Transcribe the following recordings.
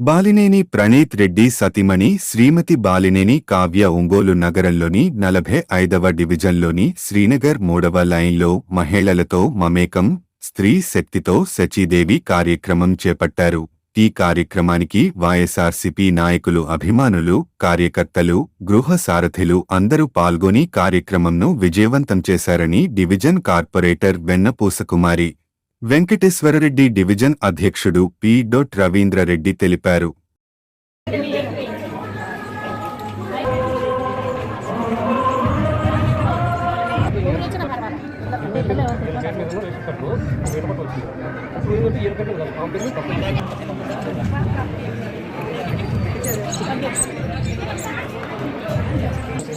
బాలినేని ప్రణీత్ రెడ్డి సతిమణి శ్రీమతి బాలినేని కావ్య ఒంగోలు నగరంలోని నలభై ఐదవ డివిజన్లోని శ్రీనగర్ మూడవ లైన్లో మహిళలతో మమేకం స్త్రీ శక్తితో సచీదేవి కార్యక్రమం చేపట్టారు. ఈ కార్యక్రమానికి వైఎస్ఆర్సీపీ నాయకులు అభిమానులు కార్యకర్తలు గృహ సారథులు అందరూ పాల్గొని కార్యక్రమంను విజయవంతం చేశారని division corporator Vennapusa Kumari Venkateswara Reddy division అధ్యక్షుడు పి. డొట్ రవీంద్రరెడ్డి తెలిపారు.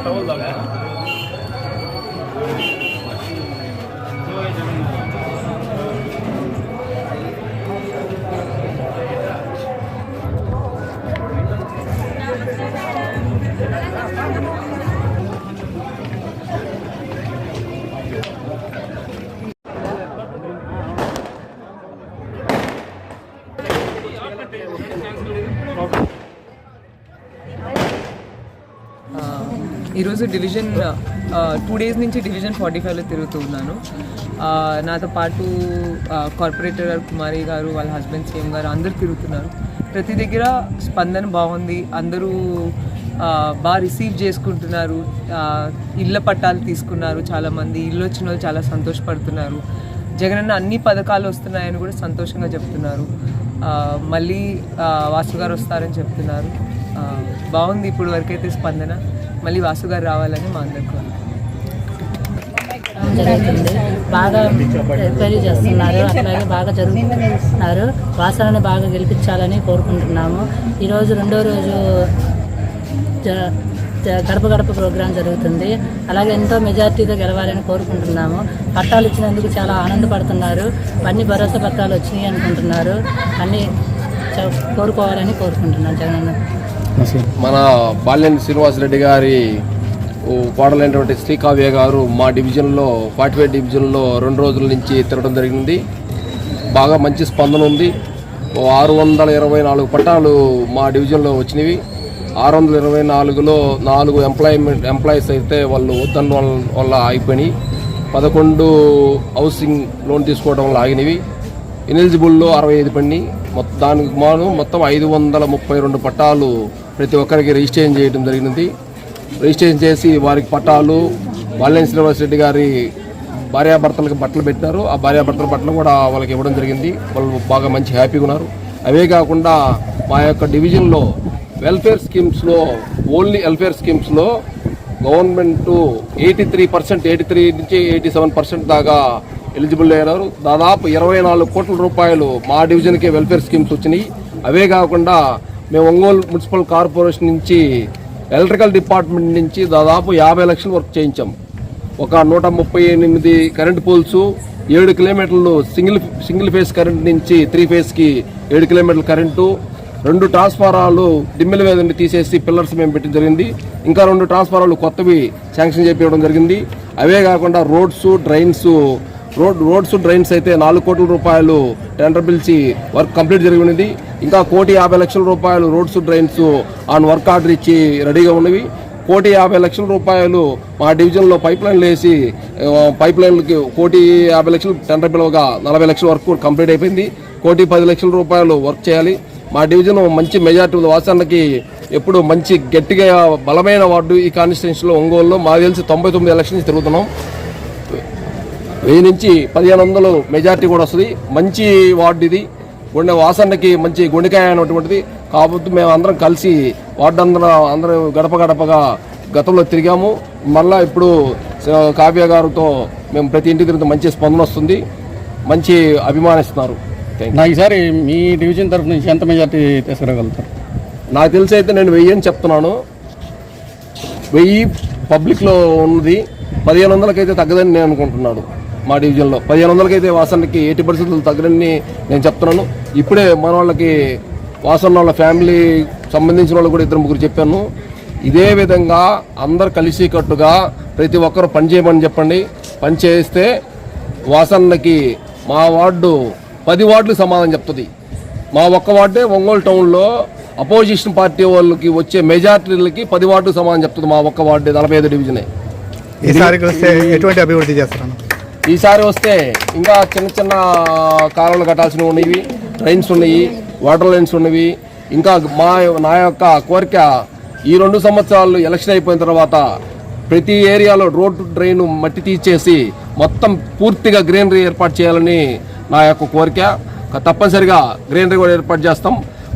botar o logo. ఈరోజు డివిజన్ టూ డేస్ నుంచి డివిజన్ ఫార్టీ ఫైవ్లో తిరుగుతున్నాను నాతో పాటు కార్పొరేటర్ గారు కుమారి గారు వాళ్ళ హస్బెండ్ సీఎం గారు అందరు తిరుగుతున్నారు. ప్రతి దగ్గర స్పందన బాగుంది. అందరూ బాగా రిసీవ్ చేసుకుంటున్నారు. ఇళ్ళ పట్టాలు తీసుకున్నారు చాలామంది. ఇల్లు వచ్చిన వాళ్ళు చాలా సంతోషపడుతున్నారు. జగనన్న అన్ని పథకాలు వస్తున్నాయని కూడా సంతోషంగా చెప్తున్నారు. మళ్ళీ వాసు గారు వస్తారని చెప్తున్నారు. బాగుంది ఇప్పుడు వరకైతే స్పందన. మళ్ళీ వాసు గారు రావాలని మా అందరికీ కోరిక. జరుగుతుంది. బాగా ఎంక్వైరీ చేస్తున్నారు. అట్లాగే బాగా జరుగుతున్నారు. వాసనని బాగా గెలిపించాలని కోరుకుంటున్నాము. ఈరోజు రెండో రోజు జ- గడప గడప ప్రోగ్రాం జరుగుతుంది. అలాగే ఎంతో మెజార్టీతో గెలవాలని కోరుకుంటున్నాము. పట్టాలు ఇచ్చినందుకు చాలా ఆనందపడుతున్నారు. అన్ని భరోసా పత్రాలు వచ్చినాయి అనుకుంటున్నారు. అన్నీ కోరుకోవాలని కోరుకుంటున్నాను జగనన్న. మన బాల్యం శ్రీనివాసరెడ్డి గారి ఓ కోడలైనటువంటి శ్రీకావ్య గారు మా డివిజన్లో ఫార్టీ ఫైవ్ డివిజన్లో రెండు రోజుల నుంచి తిరగడం జరిగింది. బాగా మంచి స్పందన ఉంది. ఆరు వందల ఇరవై నాలుగు పట్టాలు మా డివిజన్లో వచ్చినవి. ఆరు వందల ఇరవై నాలుగులో నాలుగు ఎంప్లాయ్మెంట్ ఎంప్లాయీస్ అయితే వాళ్ళు వద్దన్న వల్ల ఆగిపోయినాయి పదకొండు హౌసింగ్ లోన్ తీసుకోవడం వల్ల ఆగినవి. ఎలిజిబుల్లో అరవై ఐదు పని మొత్తం దానికి మాను మొత్తం ఐదు వందల ముప్పై రెండు పట్టాలు ప్రతి ఒక్కరికి రిజిస్ట్రేషన్ చేయడం జరిగినది. రిజిస్ట్రేషన్ చేసి వారికి పట్టాలు బాలెన్స్ శ్రీనివాస రెడ్డి గారి భార్యాభర్తలకు బట్టలు పెట్టినారు. ఆ భార్యాభర్తల బట్టలు కూడా వాళ్ళకి ఇవ్వడం జరిగింది. వాళ్ళు బాగా మంచి హ్యాపీగా ఉన్నారు. అవే కాకుండా మా యొక్క డివిజన్లో వెల్ఫేర్ స్కీమ్స్లో only welfare స్కీమ్స్లో government eighty three percent eighty three నుంచి ఎయిటీ సెవెన్ పర్సెంట్ దాకా ఎలిజిబుల్ అయ్యారు. దాదాపు ఇరవై నాలుగు కోట్ల రూపాయలు మా డివిజన్కి వెల్ఫేర్ స్కీమ్స్ వచ్చినాయి. అవే కాకుండా మేము ఒంగోలు మున్సిపల్ కార్పొరేషన్ నుంచి ఎలక్ట్రికల్ డిపార్ట్మెంట్ నుంచి దాదాపు యాభై లక్షలు వర్క్ చేయించాం. ఒక నూట ముప్పై ఎనిమిది కరెంట్ పోల్స్ ఏడు కిలోమీటర్లు సింగిల్ సింగిల్ ఫేస్ కరెంట్ నుంచి త్రీ ఫేస్కి ఏడు కిలోమీటర్ల కరెంటు రెండు ట్రాన్స్ఫారాలు డిమ్మిల మీద నుండి తీసేసి పిల్లర్స్ మేము పెట్టడం జరిగింది. ఇంకా రెండు ట్రాన్స్ఫారాలు కొత్తవి శాంక్షన్ చేపించడం జరిగింది. అవే కాకుండా roads drains road roads drains అయితే నాలుగు కోట్ల రూపాయలు టెండర్ పిలిచి వర్క్ కంప్లీట్ జరిగినది ఇంకా కోటి యాభై లక్షల రూపాయలు roads drains on work order ఇచ్చి రెడీగా ఉన్నవి. కోటి యాభై లక్షల రూపాయలు మా డివిజన్లో పైప్ లైన్లు వేసి పైప్ లైన్లకి కోటి యాభై లక్షలు టెండర్ పిలవగా నలభై లక్షల వర్క్ కంప్లీట్ అయిపోయింది. కోటి పది లక్షల రూపాయలు వర్క్ చేయాలి. మా డివిజన్ మంచి మెజార్టీ ఉంది. వాసన్నకి ఎప్పుడు మంచి గట్టిగా బలమైన వార్డు ఈ కాన్స్టిట్యున్సీలో ఒంగోలులో. మాకు తెలిసి తొంభై తొమ్మిది ఎలక్షన్స్ తిరుగుతున్నాం వెయ్యి నుంచి పదిహేను వందలు మెజార్టీ కూడా వస్తుంది. మంచి వార్డు ఇది. గుండె వాసన్నకి మంచి గుండెకాయ అనేటువంటిది. కాబట్టి మేము అందరం కలిసి వార్డు అందరం అందరం గడప గడపగా గతంలో తిరిగాము. మళ్ళా ఇప్పుడు కావ్య గారితో మేము ప్రతి ఇంటి తిరుగుతూ మంచి స్పందన వస్తుంది. మంచి అభిమానిస్తున్నారు. థ్యాంక్ నా ఈసారి మీ డివిజన్ తరఫు నుంచి ఎంత మెజార్టీ తీసుకురాగలుగుతారు? నాకు తెలిసి అయితే నేను వెయ్యి అని చెప్తున్నాను. వెయ్యి పబ్లిక్లో ఉన్నది. పదిహేను వందలకైతే తగ్గదని నేను అనుకుంటున్నాను. మా డివిజన్లో. పదిహేను వందలకి అయితే వాసనకి ఎయిటీ పరిస్థితులు తగ్గదని నేను చెప్తున్నాను. ఇప్పుడే మన వాళ్ళకి వాసన వాళ్ళ ఫ్యామిలీ సంబంధించిన వాళ్ళు కూడా ఇద్దరు ముగ్గురు చెప్పాను. ఇదే విధంగా అందరు కలిసి కట్టుగా ప్రతి ఒక్కరు పని చేయమని చెప్పండి. పని చేస్తే వాసన్నకి మా వార్డు పది వార్డులు సమాధానం చెప్తుంది. మా ఒక్క వార్డే ఒంగోలు టౌన్లో అపోజిషన్ పార్టీ వాళ్ళకి వచ్చే మెజార్టీలకి పది వార్డు సమాధానం చెప్తుంది మా ఒక్క వార్డు నలభై ఐదు డివిజనే. ఈసారి వస్తే ఎటువంటి అభివృద్ధి చేస్తాను ఈసారి వస్తే ఇంకా చిన్న చిన్న కాలువలు కట్టాల్సినవి ఉన్నవి ట్రైన్స్ ఉన్నాయి వాటర్ లైన్స్ ఉన్నవి. ఇంకా మా నా యొక్క కోరిక ఈ రెండు సంవత్సరాలు ఎలక్షన్ అయిపోయిన తర్వాత ప్రతి ఏరియాలో రోడ్డు డ్రైన్ మట్టి తీసేసి మొత్తం పూర్తిగా గ్రీనరీ ఏర్పాటు చేయాలని నా యొక్క కోరిక. తప్పనిసరిగా గ్రీనరీ కూడా ఏర్పాటు చేస్తాం.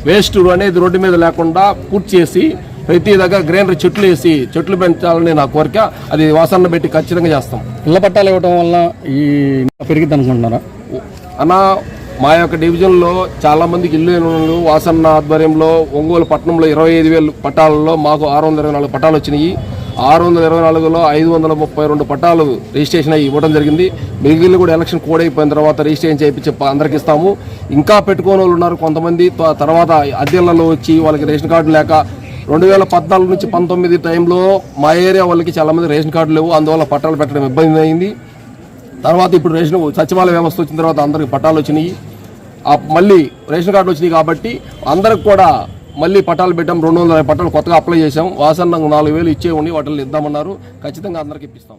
వేస్ట్ అనేది రోడ్డు మీద లేకుండా పూర్తి చేసి ప్రతి దగ్గర గ్రీనరీ చెట్లు వేసి చెట్లు పెంచాలని నా కోరిక. అది వాసన పెట్టి ఖచ్చితంగా చేస్తాం. ఇళ్ళ పట్టాలు ఇవ్వడం వల్ల ఈ పెరిగిద్ది అనుకుంటున్నారా? అన్న మా యొక్క డివిజన్లో చాలా మందికి ఇల్లు వాసన్న ఆధ్వర్యంలో ఒంగోలు పట్టణంలో ఇరవై ఐదు వేలు పట్టాలలో మాకు ఆరు వందల ఇరవై నాలుగు పట్టాలు వచ్చినాయి. ఆరు వందల ఇరవై నాలుగులో ఐదు వందల ముప్పై రెండు పట్టాలు రిజిస్ట్రేషన్ అయ్యి ఇవ్వడం జరిగింది. మిగిలిన కూడా ఎలక్షన్ కోడ్ అయిపోయిన తర్వాత రిజిస్ట్రేషన్ చేయించి అందరికి ఇస్తాము. ఇంకా పెట్టుకోని వాళ్ళు ఉన్నారు కొంతమంది. తర్వాత అద్దెలలో వచ్చి వాళ్ళకి రేషన్ కార్డు లేక రెండు వేల పద్నాలుగు నుంచి పంతొమ్మిది టైంలో మా ఏరియా వాళ్ళకి చాలా మంది రేషన్ కార్డు లేవు. అందువల్ల పట్టాలు పెట్టడం ఇబ్బంది అయింది. తర్వాత ఇప్పుడు రేషన్ సచివాలయ వ్యవస్థ వచ్చిన తర్వాత అందరికి పట్టాలు వచ్చినాయి. మళ్ళీ రేషన్ కార్డులు వచ్చినాయి కాబట్టి అందరికి కూడా మళ్ళీ పట్టాలు పెట్టాం. రెండు వందల పట్టాలు కొత్తగా అప్లై చేసాం నాకు నాలుగు వేలు ఇచ్చే ఉండి వాటిని ఇద్దామన్నారు. ఖచ్చితంగా అందరికి ఇప్పిస్తాం.